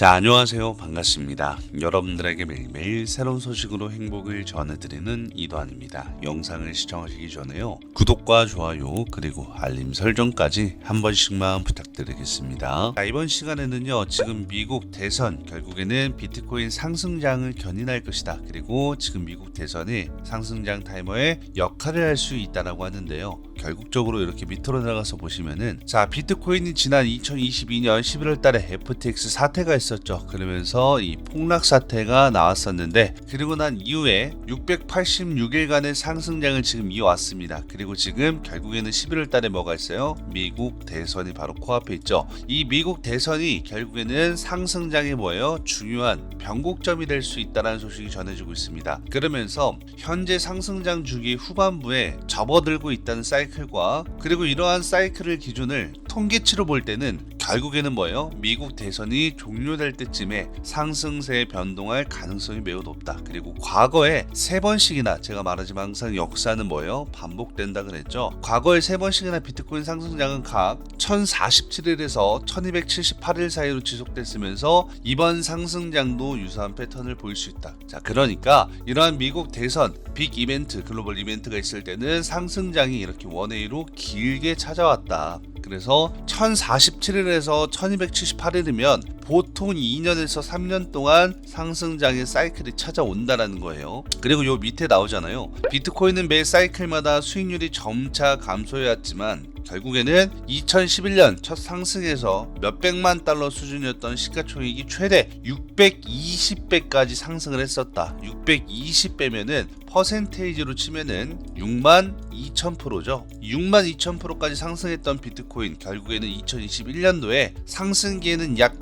자, 안녕하세요. 반갑습니다. 여러분들에게 매일매일 새로운 소식으로 행복을 전해드리는 이도환입니다. 영상을 시청하시기 전에요. 구독과 좋아요, 그리고 알림 설정까지 한 번씩만 부탁드리겠습니다. 자, 이번 시간에는요, 지금 미국 대선, 결국에는 비트코인 상승장을 견인할 것이다. 그리고 지금 미국 대선이 상승장 타이머의 역할을 할 수 있다라고 하는데요. 결국적으로 이렇게 밑으로 내려가서 보시면은 자 비트코인이 지난 2022년 11월 달에 FTX 사태가 있었 죠. 그러면서 이 폭락 사태가 나왔었는데 그리고 난 이후에 686일간의 상승장을 지금 이어왔습니다. 그리고 지금 결국에는 11월 달에 뭐가 있어요? 미국 대선이 바로 코앞에 있죠. 이 미국 대선이 결국에는 상승장이 뭐예요? 중요한 변곡점이 될 수 있다는 소식이 전해지고 있습니다. 그러면서 현재 상승장 주기 후반부에 접어들고 있다는 사이클과 그리고 이러한 사이클을 기준을 통계치로 볼 때는 결국에는 뭐예요? 미국 대선이 종료될 때쯤에 상승세에 변동할 가능성이 매우 높다. 그리고 과거에 세 번씩이나 제가 말하지만 항상 역사는 뭐예요? 반복된다 그랬죠. 과거에 세 번씩이나 비트코인 상승장은 각 1047일에서 1278일 사이로 지속됐으면서 이번 상승장도 유사한 패턴을 보일 수 있다. 자, 그러니까 이러한 미국 대선 빅 이벤트, 글로벌 이벤트가 있을 때는 상승장이 이렇게 원웨이로 길게 찾아왔다. 그래서 1047일에서 1278일이면 보통 2년에서 3년 동안 상승장의 사이클이 찾아온다라는 거예요. 그리고 요 밑에 나오잖아요. 비트코인은 매 사이클마다 수익률이 점차 감소해왔지만 결국에는 2011년 첫 상승에서 몇백만 달러 수준이었던 시가총액이 최대 620배까지 상승을 했었다. 620배면은 퍼센테이지로 치면은 6만 2천 프로죠. 6만 2천 프로까지 상승했던 비트코인 결국에는 2021년도에 상승기에는 약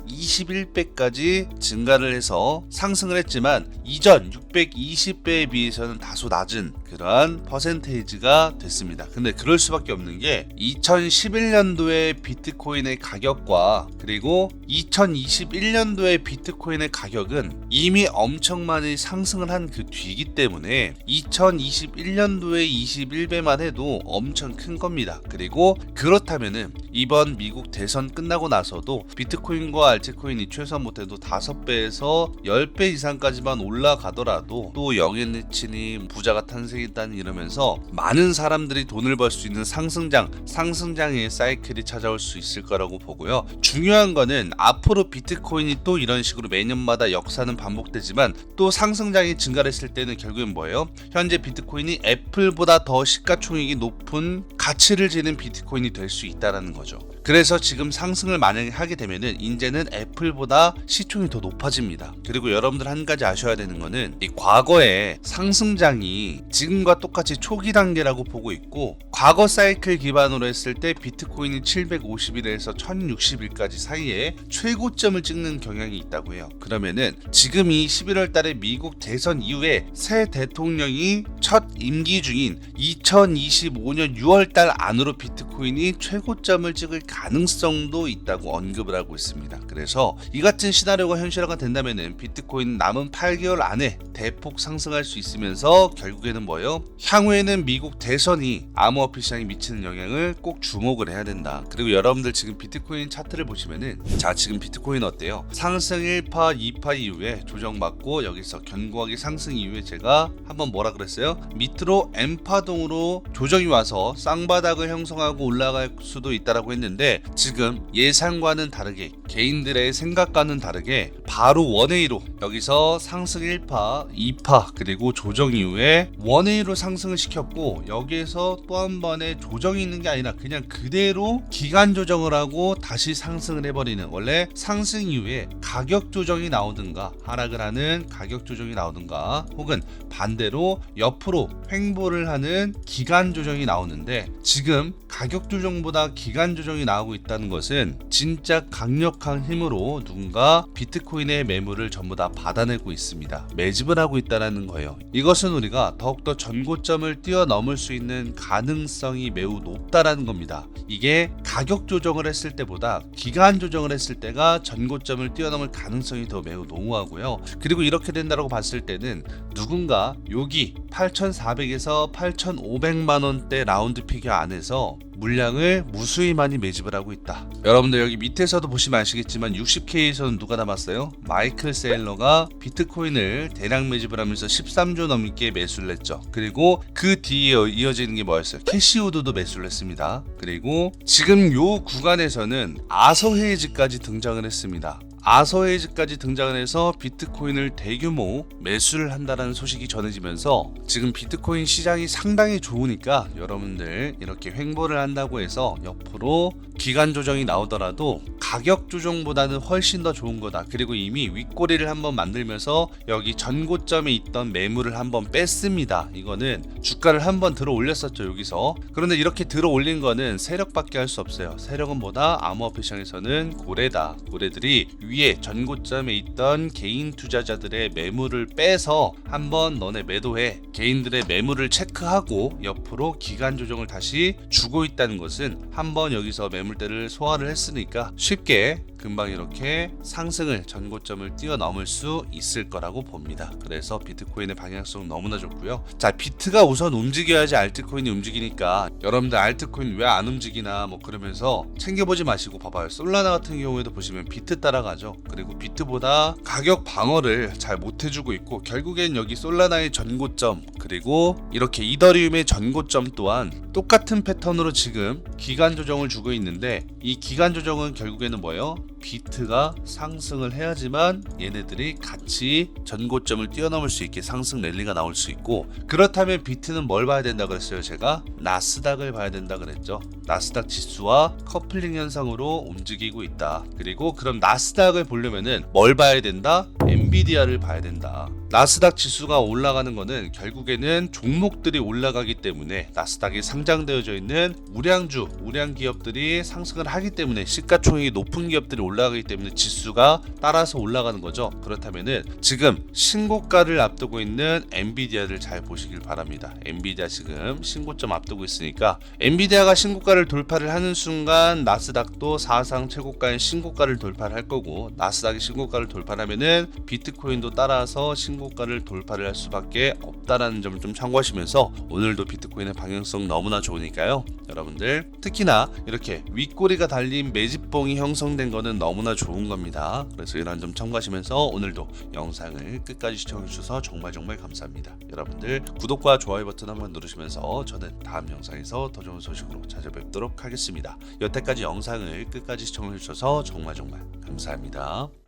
21배까지 증가를 해서 상승을 했지만 이전 620배에 비해서는 다소 낮은 그러한 퍼센테이지가 됐습니다. 근데 그럴 수밖에 없는 게 2011년도의 비트코인의 가격과 그리고 2021년도의 비트코인의 가격은 이미 엄청 많이 상승을 한 그 뒤이기 때문에 2021년도에 21배만 해도 엄청 큰 겁니다. 그리고 그렇다면은 이번 미국 대선 끝나고 나서도 비트코인과 알트코인이 최소 못해도 5배에서 10배 이상까지만 올라가더라도 또 영앤리친이 부자가 탄생했다는 이러면서 많은 사람들이 돈을 벌 수 있는 상승장, 상승장의 사이클이 찾아올 수 있을 거라고 보고요. 중요한 거는 앞으로 비트코인이 또 이런 식으로 매년마다 역사는 반복되지만 또 상승장이 증가했을 때는 결국엔 뭐예요? 현재 비트코인이 애플보다 더 시가총액이 높은 가치를 지닌 비트코인이 될 수 있다라는 거죠. 그래서 지금 상승을 만약에 하게 되면은 이제는 애플보다 시총이 더 높아집니다. 그리고 여러분들 한 가지 아셔야 되는 거는 이 과거에 상승장이 지금과 똑같이 초기 단계라고 보고 있고 과거 사이클 기반으로 했을 때 비트코인이 750일에서 1060일까지 사이에 최고점을 찍는 경향이 있다고 해요. 그러면은 지금 이 11월 달에 미국 대선 이후에 새 대통령이 첫 임기 중인 2025년 6월 달 안으로 비트코인이 최고점을 찍을 가능성도 있다고 언급을 하고 있습니다. 그래서 이 같은 시나리오가 현실화가 된다면은 비트코인 남은 8개월 안에 대폭 상승할 수 있으면서 결국에는 뭐예요? 향후에는 미국 대선이 암호화폐 시장에 미치는 영향을 꼭 주목을 해야 된다. 그리고 여러분들 지금 비트코인 차트를 보시면은 자 지금 비트코인 어때요? 상승 1파, 2파 이후에 조정받고 여기서 견고하게 상승 이후에 제가 한번 뭐라 그랬어요? 밑으로 M파동으로 조정이 와서 쌍 바닥을 형성하고 올라갈 수도 있다라고 했는데 지금 예상과는 다르게 개인들의 생각과는 다르게 바로 원웨이로 여기서 상승 1파, 2파 그리고 조정 이후에 원웨이로 상승을 시켰고 여기에서 또 한 번의 조정이 있는 게 아니라 그냥 그대로 기간 조정을 하고 다시 상승을 해버리는 원래 상승 이후에 가격 조정이 나오든가 하락을 하는 가격 조정이 나오든가 혹은 반대로 옆으로 횡보를 하는 기간 조정이 나오는데 지금 가격 조정보다 기간 조정이 나오고 있다는 것은 진짜 강력한 힘으로 누군가 비트코인의 매물을 전부 다 받아내고 있습니다. 매집을 하고 있다는 거예요. 이것은 우리가 더욱더 전고점을 뛰어넘을 수 있는 가능성이 매우 높다라는 겁니다. 이게 가격 조정을 했을 때보다 기간 조정을 했을 때가 전고점을 뛰어넘을 가능성이 더 매우 농후하고요. 그리고 이렇게 된다고 봤을 때는 누군가 여기 8,400에서 8,500만 원대 라운드 피겨 안에서 물량을 무수히 많이 매집을 하고 있다. 여러분들 여기 밑에서도 보시면 아시겠지만 60K에서는 누가 남았어요? 마이클 세일러가 비트코인을 대량 매집을 하면서 13조 넘게 매수를 했죠. 그리고 그 뒤에 이어지는 게 뭐였어요? 캐시우드도 매수를 했습니다. 그리고 지금 요 구간에서는 아서헤이즈까지 등장을 했습니다. 아서헤이즈까지 등장을 해서 비트코인을 대규모 매수를 한다는 소식이 전해지면서 지금 비트코인 시장이 상당히 좋으니까 여러분들 이렇게 횡보를 한다고 해서 옆으로 기간 조정이 나오더라도 가격 조정보다는 훨씬 더 좋은 거다. 그리고 이미 윗꼬리를 한번 만들면서 여기 전고점에 있던 매물을 한번 뺐습니다. 이거는 주가를 한번 들어 올렸었죠 여기서. 그런데 이렇게 들어 올린 거는 세력밖에 할 수 없어요. 세력은 뭐다? 암호화폐 시장에서는 고래다. 고래들이 위에 전고점에 있던 개인 투자자들의 매물을 빼서 한번 너네 매도해 개인들의 매물을 체크하고 옆으로 기간 조정을 다시 주고 있다는 것은 한번 여기서 매물대를 소화를 했으니까 쉽게 금방 이렇게 상승을 전고점을 뛰어넘을 수 있을 거라고 봅니다. 그래서 비트코인의 방향성 너무나 좋고요. 자, 비트가 우선 움직여야지 알트코인이 움직이니까 여러분들 알트코인 왜 안 움직이나 뭐 그러면서 챙겨보지 마시고 봐봐요. 솔라나 같은 경우에도 보시면 비트 따라가죠. 그리고 비트보다 가격 방어를 잘 못해주고 있고 결국엔 여기 솔라나의 전고점 그리고 이렇게 이더리움의 전고점 또한 똑같은 패턴으로 지금 기간 조정을 주고 있는데 이 기간 조정은 결국에는 뭐예요? 비트가 상승을 해야지만 얘네들이 같이 전고점을 뛰어넘을 수 있게 상승 랠리가 나올 수 있고 그렇다면 비트는 뭘 봐야 된다 그랬어요 제가? 나스닥을 봐야 된다 그랬죠. 나스닥 지수와 커플링 현상으로 움직이고 있다. 그리고 그럼 나스닥 을 보려면은 뭘 봐야 된다 엔비디아를 봐야 된다 나스닥 지수가 올라가는 거는 결국에는 종목들이 올라가기 때문에 나스닥에 상장되어져 있는 우량주, 우량 기업들이 상승을 하기 때문에 시가총액이 높은 기업들이 올라가기 때문에 지수가 따라서 올라가는 거죠. 그렇다면은 지금 신고가를 앞두고 있는 엔비디아를 잘 보시길 바랍니다. 엔비디아 지금 신고점 앞두고 있으니까 엔비디아가 신고가를 돌파를 하는 순간 나스닥도 사상 최고가인 신고가를 돌파를 할 거고 나스닥이 신고가를 돌파하면은 비트코인도 따라서 신고가를 돌파를 할 수밖에 없다라는 점을 좀 참고하시면서 오늘도 비트코인의 방향성 너무나 좋으니까요. 여러분들 특히나 이렇게 윗꼬리가 달린 매집봉이 형성된 거는 너무나 좋은 겁니다. 그래서 이런 점 참고하시면서 오늘도 영상을 끝까지 시청해 주셔서 정말 정말 감사합니다. 여러분들 구독과 좋아요 버튼 한번 누르시면서 저는 다음 영상에서 더 좋은 소식으로 찾아뵙도록 하겠습니다. 여태까지 영상을 끝까지 시청해 주셔서 정말 정말 감사합니다.